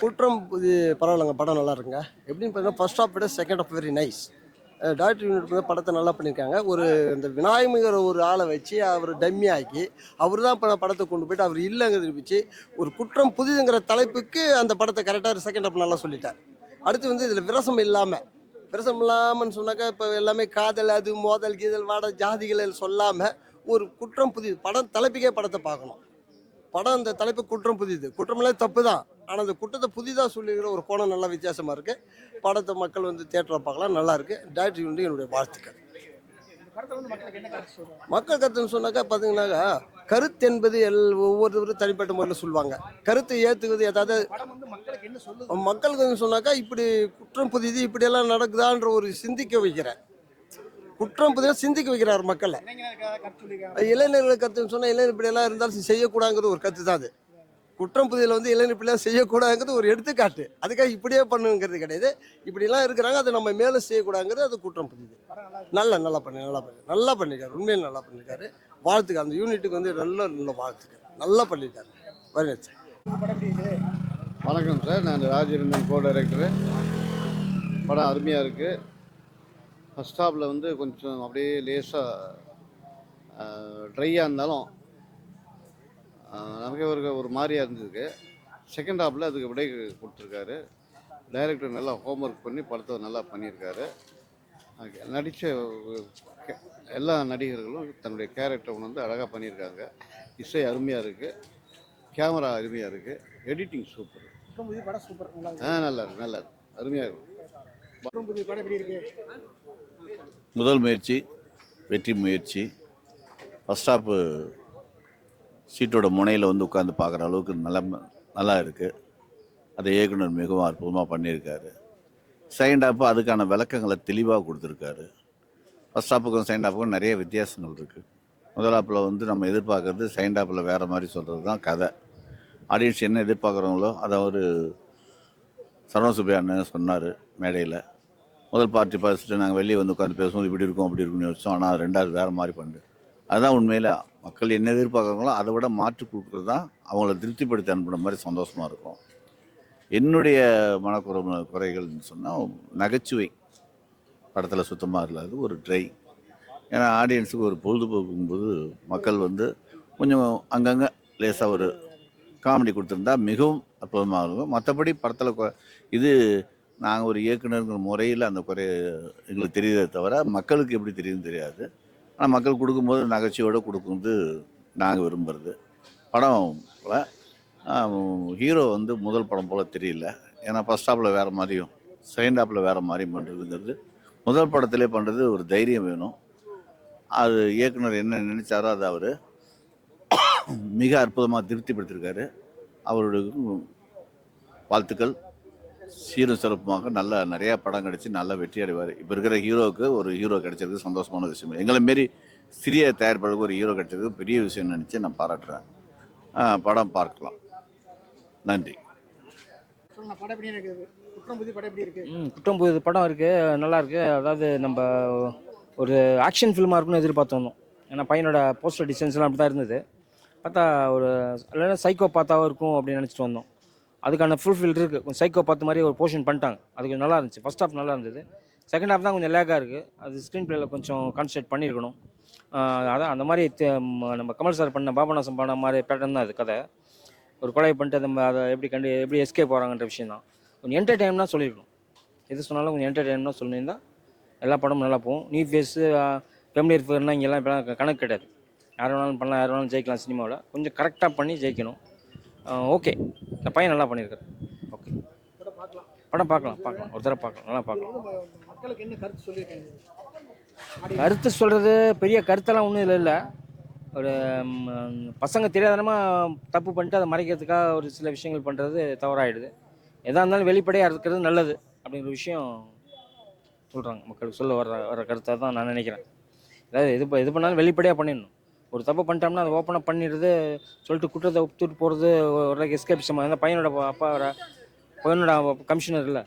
குற்றம் இது பரவாயில்லைங்க படம் நல்லா இருக்குங்க எப்படின்னு பார்த்தீங்கன்னா ஃபர்ஸ்ட் ஆஃப் விட second half very nice doctor unit வந்து படத்தை நல்லா பண்ணியிருக்காங்க. ஒரு இந்த விநாயகர் ஒரு ஆளை வச்சு அவர் டம்மி ஆக்கி அவர் தான் இப்போ படத்தை கொண்டு போயிட்டு அவர் இல்லைங்கிறது வச்சு ஒரு குற்றம் புதிதுங்கிற தலைப்புக்கு அந்த படத்தை கரெக்டாக செகண்ட் ஆஃப் நல்லா சொல்லிட்டார். அடுத்து வந்து இதில் விரசம் இல்லாமல் விரசம் இல்லாமல்னு சொன்னாக்கா இப்போ எல்லாமே காதல் அது மோதல் கீதல் வாட ஜாதிகள் சொல்லாமல் ஒரு குற்றம் புதிது படம் தலைப்புக்கே படத்தை பார்க்கணும். படம் அந்த தலைப்பு குற்றம் புதிது. குற்றமெல்லாம் தப்பு தான் ஆனால் அந்த குற்றத்தை புதிதாக சொல்லிக்கிற ஒரு கோணம் நல்லா வித்தியாசமாக இருக்குது படத்தை மக்கள் வந்து தேட்டரில் பார்க்கலாம். நல்லா இருக்கு. டேரக்டர் வந்து என்னுடைய வாழ்த்துக்கள். மக்கள் கருத்துன்னு சொன்னாக்கா பார்த்தீங்கன்னாக்கா கருத்து என்பது எல் ஒவ்வொருத்தரும் தனிப்பட்ட முறையில் சொல்லுவாங்க கருத்தை ஏற்றுக்குது ஏதாவது மக்களுக்கு சொன்னாக்கா இப்படி குற்றம் புதிது இப்படியெல்லாம் நடக்குதான்ற ஒரு சிந்திக்க வைக்கிறேன். குற்றம் புதிதாக சிந்திக்க வைக்கிறார் மக்களை. இளைஞர்கள் கருத்துன்னு சொன்னால் இளைஞர் இருந்தாலும் செய்யக்கூடாதுங்கிறது ஒரு கருத்து தான் அது. குற்றம் புதியில் வந்து இளைஞர் பிள்ளையாக செய்யக்கூடாதுங்கிறது ஒரு எடுத்துக்காட்டு. அதுக்காக இப்படியே பண்ணுங்கிறது கிடையாது. இப்படிலாம் இருக்கிறாங்க அதை நம்ம மேலே செய்யக்கூடாதுங்கிறது அது குற்றம் புதிது. நல்லா நல்லா பண்ணி நல்லா பண்ணி நல்லா பண்ணியிருக்காரு உண்மையில் நல்லா பண்ணியிருக்காரு வாழ்த்துக்கு அந்த யூனிட்டுக்கு வந்து நல்ல நல்ல வாழ்த்துக்கள். நல்லா பண்ணியிருக்காரு வரவேற்று வணக்கம் சார். நான் ராஜேந்திரன் கோ டைரக்டரு படம் அருமையாக இருக்குது ஃபஸ்ட் ஹாஃபில் வந்து கொஞ்சம் அப்படியே லேசாக ட்ரையாக இருந்தாலும் நமக்கே ஒரு ஒரு மாதிரியாக இருந்ததுக்கு. செகண்ட் ஹாஃபில் அதுக்கு விடை கொடுத்துருக்காரு. டைரக்டர் நல்லா ஹோம்ஒர்க் பண்ணி படத்தை நல்லா பண்ணியிருக்காரு. நடித்த எல்லா நடிகர்களும் தன்னுடைய கேரக்டரை உணர்ந்து அழகாக பண்ணியிருக்காங்க. இசை அருமையாக இருக்குது கேமரா அருமையாக இருக்குது எடிட்டிங் சூப்பர் படம் சூப்பர் ஆ நல்லா இருக்கு நல்லா இருக்கு. அருமையாக இருக்கும் குற்றம் புதிய படம் எப்படி இருக்கு முதல் முயற்சி வெற்றி முயற்சி. ஃபஸ்ட் ஹாப்பு சீட்டோட முனையில் வந்து உட்காந்து பார்க்குற அளவுக்கு நல்லா நல்லா இருக்குது அதை இயக்குனர் மிகவும் அற்புதமாக பண்ணியிருக்காரு. செகண்ட் ஹாப்பு அதுக்கான விளக்கங்களை தெளிவாக கொடுத்துருக்காரு. ஃபஸ்ட் ஹாப்புக்கும் செகண்ட் ஹாப்புக்கும் நிறைய வித்தியாசங்கள் இருக்குது முதல் ஹாப்பில் வந்து நம்ம எதிர்பார்க்குறது செகண்ட் ஹாப்பில் வேறு மாதிரி சொல்கிறது தான் கதை. ஆடியன்ஸ் என்ன எதிர்பார்க்குறாங்களோ அதை அவர் சரவண சுப்பையா அண்ணன் சொன்னார் மேடையில். முதல் பார்ட்டி பார்த்துட்டு நாங்கள் வெளியே வந்து உட்காந்து பேசுவோம் இப்படி இருக்கும் அப்படி இருக்கும்னு யோசிச்சோம். ஆனால் ரெண்டாவது வேறு மாதிரி பண்ணுது அதுதான் உண்மையில் மக்கள் என்ன எதிர்பார்க்குறாங்களோ அதை விட மாற்றி கொடுக்குறது தான் அவங்கள திருப்திப்படுத்தி அனுப்புன மாதிரி சந்தோஷமாக இருக்கும். என்னுடைய மனக்குறை குறைகள்னு சொன்னால் நகைச்சுவை படத்தில் சுத்தமாக இல்லாது ஒரு ட்ரை ஏன்னா ஆடியன்ஸுக்கு ஒரு பொழுதுபோக்கும்போது மக்கள் வந்து கொஞ்சம் அங்கங்கே லேசாக ஒரு காமெடி கொடுத்துருந்தா மிகவும் அற்புதமாக இருக்கும். மற்றபடி படத்தில் கொ- இது நாங்கள் ஒரு இயக்குனருங்கிற முறையில் அந்த குறை எங்களுக்கு தெரியுதே தவிர மக்களுக்கு எப்படி தெரியும் தெரியாது. ஆனால் மக்கள் கொடுக்கும்போது நகைச்சியோடு கொடுக்குறது நாங்கள் விரும்புகிறது படம் ஹீரோ வந்து முதல் படம் போல் தெரியல. ஏன்னா ஃபஸ்ட் ஹாப்பில் வேறு மாதிரியும் செகண்ட் ஹாப்பில் வேறு மாதிரியும் பண்ணுறதுங்கிறது முதல் படத்திலே பண்ணுறது ஒரு தைரியம் வேணும். அது இயக்குனர் என்ன நினைச்சாரோ அது அவர் மிக அற்புதமாக திருப்திப்படுத்திருக்காரு. அவருடைய வாழ்த்துக்கள். சீரும் சிறப்புமாக நல்ல நிறையா படம் கிடைச்சி நல்லா வெற்றி அடைவார். இப்போ இருக்கிற ஹீரோவுக்கு ஒரு ஹீரோ கிடைச்சது சந்தோஷமான விஷயம். எங்களை மாரி சிறிய தயாரிப்பாளருக்கு ஒரு ஹீரோ கிடைச்சது பெரிய விஷயம் நினச்சி நான் பாராட்டுறேன். படம் பார்க்கலாம். நன்றி. இருக்குது? குற்றம் புது படம் இருக்குது நல்லா இருக்கு. அதாவது நம்ம ஒரு ஆக்ஷன் ஃபில்மாக இருக்கும்னு எதிர்பார்த்து வந்தோம் ஏன்னா பையனோட போஸ்டர் டிசைன்ஸ்லாம் அப்படி தான் இருந்தது. பார்த்தா ஒரு இல்லைன்னா சைக்கோ பார்த்தாவும் இருக்கும் அப்படின்னு நினச்சிட்டு வந்தோம். அதுக்கான ஃபுல்ஃபில் இருக்குது கொஞ்சம் சைக்கோ பார்த்த மாதிரி ஒரு போர்ஷன் பண்ணிட்டாங்க. அது கொஞ்சம் நல்லா இருந்துச்சு. ஃபஸ்ட் ஹாஃப் நல்லா இருந்தது. செகண்ட் ஹாஃப் தான் கொஞ்சம் லேக்காக இருக்குது அது ஸ்க்ரீன் பிளேயில் கொஞ்சம் கான்சன்ட்ரேட் பண்ணியிருக்கணும். அதான் அந்த மாதிரி நம்ம கமல் சார் பண்ண பாபநாசம் பண்ண மாதிரி பேட்டர்ன் தான் அது கதை. ஒரு கொலை பண்ணிட்டு நம்ம அதை எப்படி கண்டு எப்படி எஸ்கேப் போகிறாங்கன்ற விஷயம் தான். கொஞ்சம் என்டர்டைன்னா சொல்லியிருக்கணும். எது சொன்னாலும் கொஞ்சம் என்டர்டைன்னா சொல்லியிருந்தா எல்லா படமும் நல்லா போகும். நியூ ஃபேஸு ஃபேமிலி ஃபேர்னால் இங்கெல்லாம் இப்போலாம் கணக்கு கிடையாது. யார் வேணாலும் பண்ணலாம் யார் வேணாலும் ஜெயிக்கலாம் சினிமாவில். கொஞ்சம் கரெக்டாக பண்ணி ஜெயிக்கணும். ஓகே. இந்த பையன் நல்லா பண்ணியிருக்காரு. ஓகே. படம் பார்க்கலாம் பார்க்கலாம். ஒரு தடவை பார்க்கலாம். நல்லா பார்க்கலாம். கருத்து சொல்கிறது பெரிய கருத்தெல்லாம் ஒன்றும் இல்லை இல்லை. ஒரு பசங்க தெரியாதனமாக தப்பு பண்ணிட்டு அதை மறைக்கிறதுக்காக ஒரு சில விஷயங்கள் பண்ணுறது தவறாயிடுது. எதாக இருந்தாலும் வெளிப்படையாக இருக்கிறது நல்லது அப்படிங்கிற விஷயம் சொல்கிறாங்க மக்களுக்கு சொல்ல வர வர கருத்தை தான் நான் நினைக்கிறேன். ஏதாவது எது இது எது பண்ணாலும் வெளிப்படையாக பண்ணிடணும். ஒரு தப்பு பண்ணிட்டோம்னா அதை ஓப்பனாக பண்ணிடுறது சொல்லிட்டு குற்றத்தை ஒத்துட்டு போகிறது ஒரு எஸ்கேபிசமாக அந்த பையனோட அப்பா பையனோட கமிஷனர் இல்லை.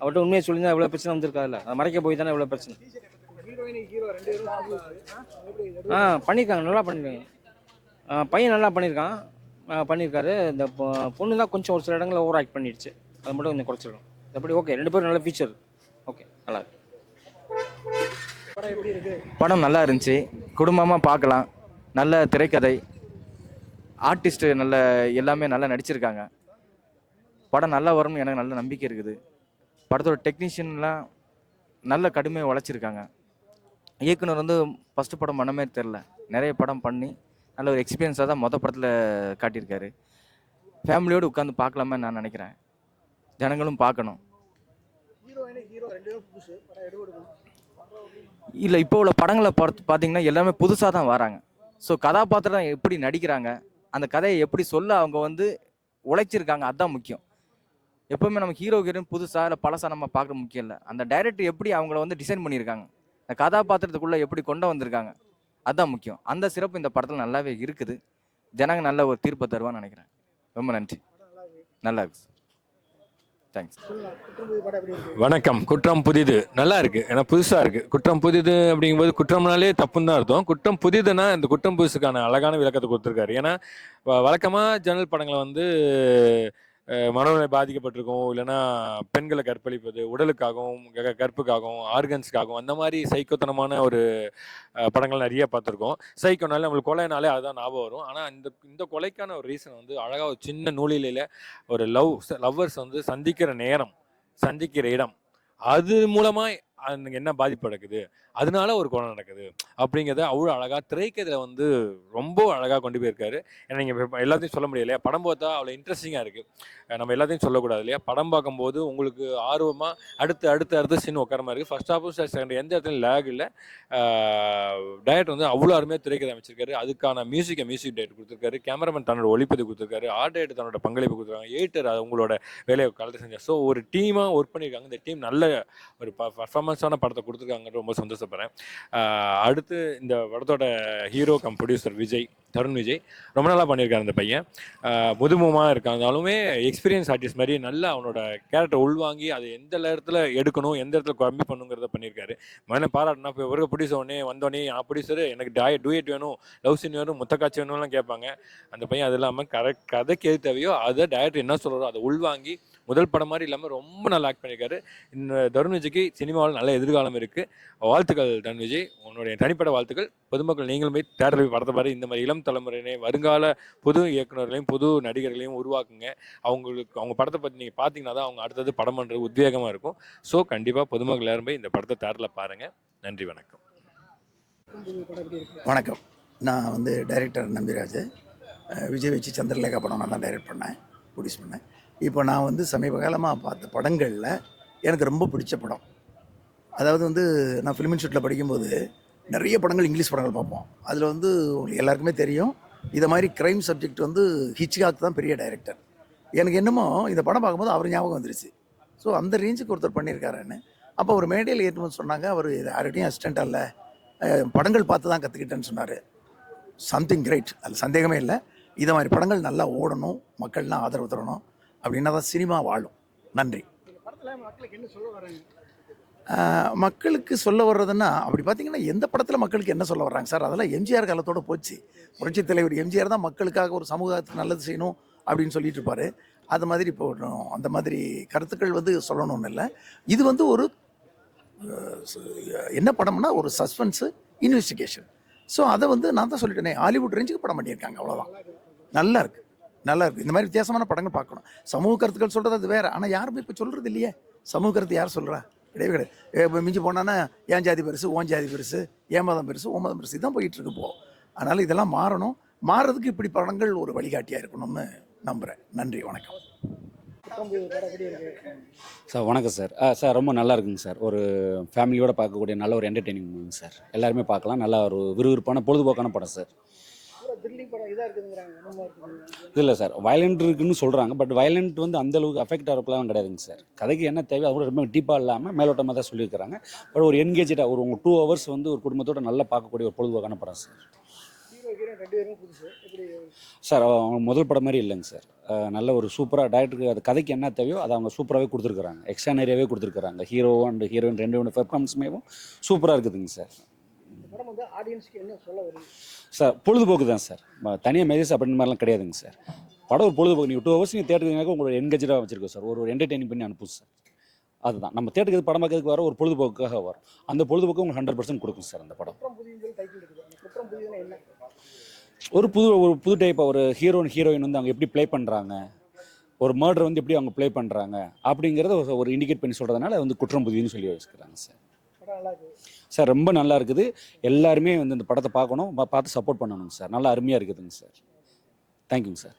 அவர்கிட்ட உண்மையை சொல்லி தான் எவ்வளோ பிரச்சனை வந்திருக்காதுல்ல அதை மறைக்க போய் தானே இவ்வளோ பிரச்சனை. ஆ பண்ணியிருக்காங்க நல்லா பண்ணியிருக்காங்க பையன் நல்லா பண்ணியிருக்கான் பண்ணியிருக்காரு இந்த பொண்ணு தான் கொஞ்சம் ஒரு சில இடங்களில் ஓவர் ஆக்ட் பண்ணிடுச்சு. அது மட்டும் கொஞ்சம் குறைச்சிடும் எப்படி? ஓகே ரெண்டு பேரும் நல்ல ஃபீச்சர் ஓகே நல்லா படம் நல்லா இருந்துச்சு. குடும்பமாக பார்க்கலாம். நல்ல திரைக்கதை ஆர்டிஸ்ட்டு நல்ல எல்லாமே நல்லா நடிச்சிருக்காங்க. படம் நல்லா வரும்னு எனக்கு நல்ல நம்பிக்கை இருக்குது. படத்தோட டெக்னீஷியன்லாம் நல்ல கடுமையாக உழைச்சிருக்காங்க. இயக்குனர் வந்து ஃபஸ்ட்டு படம் பண்ணமே தெரில நிறைய படம் பண்ணி நல்ல ஒரு எக்ஸ்பீரியன்ஸாக தான் மொதல் படத்தில் காட்டியிருக்காரு. ஃபேமிலியோடு உட்காந்து பார்க்கலாமே நான் நினைக்கிறேன். ஜனங்களும் பார்க்கணும். இல்லை இப்போ உள்ள படங்களை பார்த்து பார்த்தீங்கன்னா எல்லாமே புதுசாக தான் வராங்க. ஸோ கதாபாத்திரம் எப்படி நடிக்கிறாங்க? அந்த கதையை எப்படி சொல்ல அவங்க வந்து உழைச்சிருக்காங்க அதுதான் முக்கியம். எப்பவுமே நம்ம ஹீரோ ஹீரோயின் புதுசாக இல்லை பழசா நம்ம பார்க்குற முக்கியம் இல்லை. அந்த டைரக்டர் எப்படி அவங்கள வந்து டிசைன் பண்ணியிருக்காங்க? அந்த கதாபாத்திரத்துக்குள்ளே எப்படி கொண்டு வந்திருக்காங்க? அதுதான் முக்கியம். அந்த சிறப்பு இந்த படத்தில் நல்லாவே இருக்குது. ஜனங்க நல்ல ஒரு தீர்ப்பை தருவான்னு நினைக்கிறேன். ரொம்ப நன்றி. நல்லா இருக்கு. தேங்க்ஸ் வணக்கம். குற்றம் புதிது. நல்லா இருக்கு. ஏன்னா புதுசா இருக்கு. குற்றம் புதிது அப்படிங்கும்போது குற்றம்னாலே தப்புன்னு தான் அர்த்தம். குற்றம் புதிதுன்னா இந்த குற்றம் புதுசுக்கான அழகான விளக்கத்தை கொடுத்துருக்காரு. ஏன்னா வ- வழக்கமா ஜன்னல் படங்களை வந்து மனநிலை பாதிக்கப்பட்டிருக்கும் இல்லைன்னா பெண்களை கற்பழிப்பது உடலுக்காகவும் க- கற்புக்காகவும் ஆர்கன்ஸ்க்காகவும் அந்த மாதிரி சைக்கோத்தனமான ஒரு படங்கள் நிறைய பார்த்துருக்கோம். சைக்கோனாலே நம்மளுக்கு கொலைனாலே அதுதான் ஞாபகம் வரும். ஆனால் இந்த இந்த கொலைக்கான ஒரு ரீசன் வந்து அழகாக ஒரு சின்ன நூலிலையில் ஒரு லவ் லவ்வர்ஸ் வந்து சந்திக்கிற நேரம் சந்திக்கிற இடம் அது மூலமாக என்ன பாதிப்பு நடக்குது? அதனால ஒரு கொலை நடக்குது. அப்படிங்கிறத அவ்வளோ அழகாக திரைக்கதில் வந்து ரொம்ப அழகாக கொண்டு போயிருக்காரு. ஏன்னா நீங்கள் எல்லாத்தையும் சொல்ல முடியல இல்லையா? படம் பார்த்தா அவ்வளோ இன்ட்ரெஸ்டிங்காக இருக்குது நம்ம எல்லாத்தையும் சொல்லக்கூடாது இல்லையா? படம் பார்க்கும்போது உங்களுக்கு ஆர்வமாக அடுத்து அடுத்து அடுத்து சீன் உட்கார மாதிரி இருக்கு. ஃபர்ஸ்ட் ஹாஃபும் செகண்ட் எந்த இடத்துலையும் லேக் இல்லை. டயட் வந்து அவ்வளோ அருமையாக திரைக்கதை அமைச்சிருக்காரு. அதுக்கான மியூசிக்கை மியூசிக் டயட் கொடுத்துருக்காரு. கேமராமேன் தன்னோட ஒளிப்பதிவு கொடுத்துருக்காரு. ஆர்ட் டயட் தன்னோட பங்களிப்பு கொடுத்துருக்காங்க. எயிட்டர் அவங்களோட வேலையை கலந்து செஞ்சார். ஸோ ஒரு டீமாக ஒர்க் பண்ணியிருக்காங்க. இந்த டீம் நல்ல ஒரு பர்ஃபார்மன்ஸ் பர்ஃபார்மன்ஸான படத்தை கொடுத்துருக்காங்க ரொம்ப சந்தோஷப்படுறேன். அடுத்து இந்த படத்தோட hero cum producer Vijay Tarun Vijay ரொம்ப நல்லா பண்ணியிருக்காரு அந்த பையன். முதுமுகமாக இருக்காந்தாலுமே எக்ஸ்பீரியன்ஸ் ஆர்டிஸ்ட் மாதிரி நல்லா அவனோட கேரக்டர் உள்வாங்கி அதை எந்த இடத்துல எடுக்கணும் எந்த இடத்துல கம்மி பண்ணுங்கிறத பண்ணியிருக்காரு. மன பாராட்டினா இப்போ இவருக்கு ப்ரொடியூசர் உடனே வந்தோடனே நான் ப்ரொடியூசர் எனக்கு டாய் டூயட் வேணும் லவ் சீன் வேணும் முத்தக்காட்சி வேணும்லாம் கேட்பாங்க. அந்த பையன் அது இல்லாமல் கரெக்ட் கதைக்கு எது தேவையோ அதை டேரக்டர் என்ன சொல்கிறோ அதை உள்வாங்கி முதல் படம் மாதிரி இல்லாமல் ரொம்ப நல்லா ஆக்ட் பண்ணியிருக்காரு இந்த தருண் விஜய்க்கு சினிமாவில் நல்ல எதிர்காலம் இருக்குது வாழ்த்துக்கள் தருண் விஜய் உன்னுடைய தனிப்பட வாழ்த்துக்கள். பொதுமக்கள் நீங்களும் போய் தேட்டரில் போய் படத்தை பாரு. இந்த மாதிரி இளம் தலைமுறையினே வருங்கால புது இயக்குனர்களையும் புது நடிகர்களையும் உருவாக்குங்க. அவங்களுக்கு அவங்க படத்தை பற்றி நீங்கள் பார்த்தீங்கன்னா தான் அவங்க அடுத்தது படம் பண்ணுறது உத்வேகமாக இருக்கும். ஸோ கண்டிப்பாக பொதுமக்கள் எல்லாரும் போய் இந்த படத்தை தேட்டரில் பாருங்கள் நன்றி வணக்கம். வணக்கம். நான் வந்து டைரக்டர் நம்பிராஜ். விஜய் வச்சு சந்திரலேகா படம் நான் தான் டைரக்ட் பண்ணேன். ப்ரொடியூஸ் பண்ணேன். இப்போ நான் வந்து சமீப காலமாக பார்த்த படங்களில் எனக்கு ரொம்ப பிடிச்ச படம். அதாவது வந்து நான் ஃபிலிம் இன்ஸ்டியூட்டில் படிக்கும்போது நிறைய படங்கள் இங்கிலீஷ் படங்கள் பார்ப்போம். அதில் வந்து உங்களுக்கு எல்லாருக்குமே தெரியும். இதை மாதிரி க்ரைம் சப்ஜெக்ட் வந்து ஹிச்காக் தான் பெரிய டைரக்டர் எனக்கு என்னமோ இந்த படம் பார்க்கும்போது அவர் ஞாபகம் வந்துருச்சு. ஸோ அந்த ரேஞ்சுக்கு ஒருத்தர் பண்ணியிருக்காருன்னு. அப்போ ஒரு மேடையில் ஏற்றும்போது சொன்னாங்க அவர் இது யார்கிட்டையும் அசிஸ்டண்ட்டாக இல்லை படங்கள் பார்த்து தான் கற்றுக்கிட்டேன்னு சொன்னார். சம்திங் கிரேட் அதில் சந்தேகமே இல்லை. இதை மாதிரி படங்கள் நல்லா ஓடணும். மக்கள்லாம் ஆதரவு தரணும். அப்படின்னா தான் சினிமா வாழும். நன்றி. மக்களுக்கு என்ன சொல்ல மக்களுக்கு சொல்ல வர்றதுன்னா அப்படி பார்த்தீங்கன்னா எந்த படத்தில் மக்களுக்கு என்ன சொல்ல வர்றாங்க? சார் அதெல்லாம் எம்ஜிஆர் காலத்தோட போச்சு. புரட்சித் தலைவர் எம்ஜிஆர் தான் மக்களுக்காக ஒரு சமூகத்துக்கு நல்லது செய்யணும் அப்படின்னு சொல்லிட்டு இருப்பார். அது மாதிரி இப்போ அந்த மாதிரி கருத்துக்கள் வந்து சொல்லணும்னு இல்லை. இது வந்து ஒரு என்ன படம்னா ஒரு சஸ்பென்ஸு இன்வெஸ்டிகேஷன் ஸோ அதை வந்து நான் தான் சொல்லிட்டேனே ஹாலிவுட் ரேஞ்சுக்கு படம் பண்ணியிருக்காங்க அவ்வளோதான் நல்லா இருக்கு. நல்லா இருக்குது இந்த மாதிரி வித்தியாசமான படங்கள் பார்க்கணும். சமூக கருத்துக்கள் சொல்கிறது அது வேறு. ஆனால் யாருமே இப்போ சொல்கிறது இல்லையே. சமூக கருத்து யார் சொல்கிறா கிடையவே கிடையாது. இப்போ மிஞ்சி போனான்னா ஏன் ஜாதி பெருசு? ஓன் ஜாதி பெருசு? ஏமாதம் பெருசு? ஓமதம் பெருசு? இதான் போயிட்டு இருக்கு இப்போ. அதனால் இதெல்லாம் மாறணும். மாறுறதுக்கு இப்படி படங்கள் ஒரு வழிகாட்டியாக இருக்கணும்னு நம்புகிறேன் நன்றி வணக்கம். சார் வணக்கம் சார். ஆ சார் ரொம்ப நல்லா இருக்குங்க சார். ஒரு ஃபேமிலியோட பார்க்கக்கூடிய நல்ல ஒரு என்டர்டெய்னிங் மூவிங் சார். எல்லாருமே பார்க்கலாம். நல்லா ஒரு விறுவிறுப்பான பொழுதுபோக்கான படம் சார். இல்லை சார். வயலண்ட் இருக்குன்னு சொல்கிறாங்க பட் வயலண்ட் வந்து அந்த அளவுக்கு அஃபெக்ட் ஆகிறப்பெல்லாம் கிடையாதுங்க சார். கதைக்கு என்ன தேவை அது கூட ரொம்ப டீப்பாக இல்லாமல் மேலோட்டமாக தான் சொல்லியிருக்கிறாங்க. பட் ஒரு என்கேஜாக ஒரு உங்கள் டூ ஹவர்ஸ் வந்து ஒரு குடும்பத்தோட நல்லா பார்க்கக்கூடிய ஒரு பொழுதுபோக்கான படம் சார். சார் அவங்க முதல் படம் மாதிரி இல்லைங்க சார். நல்ல ஒரு சூப்பராக டேரக்டருக்கு அது கதைக்கு என்ன தேவையோ அதை அவங்க சூப்பராகவே கொடுத்துருக்குறாங்க. எக்ஸ்ட்ரா நிறையவே கொடுத்துருக்குறாங்க. ஹீரோ அண்ட் ஹீரோயின் ரெண்டு ரெண்டு பெர்ஃபார்மன்ஸுமேவும் சூப்பராக இருக்குதுங்க சார். சார் பொழுதுபோக்கு தான் சார். தனியாக மெசேஜ் அப்படின்ற மாதிரிலாம் கிடையாதுங்க சார். படம் ஒரு பொழுதுபோக்கு. நீங்கள் டூ ஹவர்ஸ் நீங்கள் தேட்டருக்கு உங்களோட என்கேஜாக வச்சிருக்கோம் சார். ஒரு ஒரு என்டர்டெய்னிங் பண்ணி அனுப்பும் சார். அதுதான். நம்ம தேட்டருக்கு படம் பார்க்கறதுக்கு வர ஒரு பொழுதுபோக்குக்காக வரும். அந்த பொழுதுபோக்கு உங்களுக்கு ஹண்ட்ரட் பர்சன்ட் கொடுக்கும் சார் அந்த படம். ஒரு புது ஒரு புது டைப் ஒரு ஹீரோயின் ஹீரோயின் வந்து அவங்க எப்படி ப்ளே பண்ணுறாங்க ஒரு மர்டர் வந்து எப்படி அவங்க ப்ளே பண்ணுறாங்க அப்படிங்கிறத ஒரு- இண்டிகேட் பண்ணி சொல்கிறதுனால வந்து குற்றம் புதிதுன்னு சொல்லி வச்சுக்கிறாங்க சார். சார் ரொம்ப நல்லா இருக்குது. எல்லாருமே வந்து இந்த படத்தை பார்க்கணும். பார்த்து சப்போர்ட் பண்ணணுங்க சார். நல்லா அருமையாக இருக்குதுங்க சார். தேங்க்யூங்க சார்.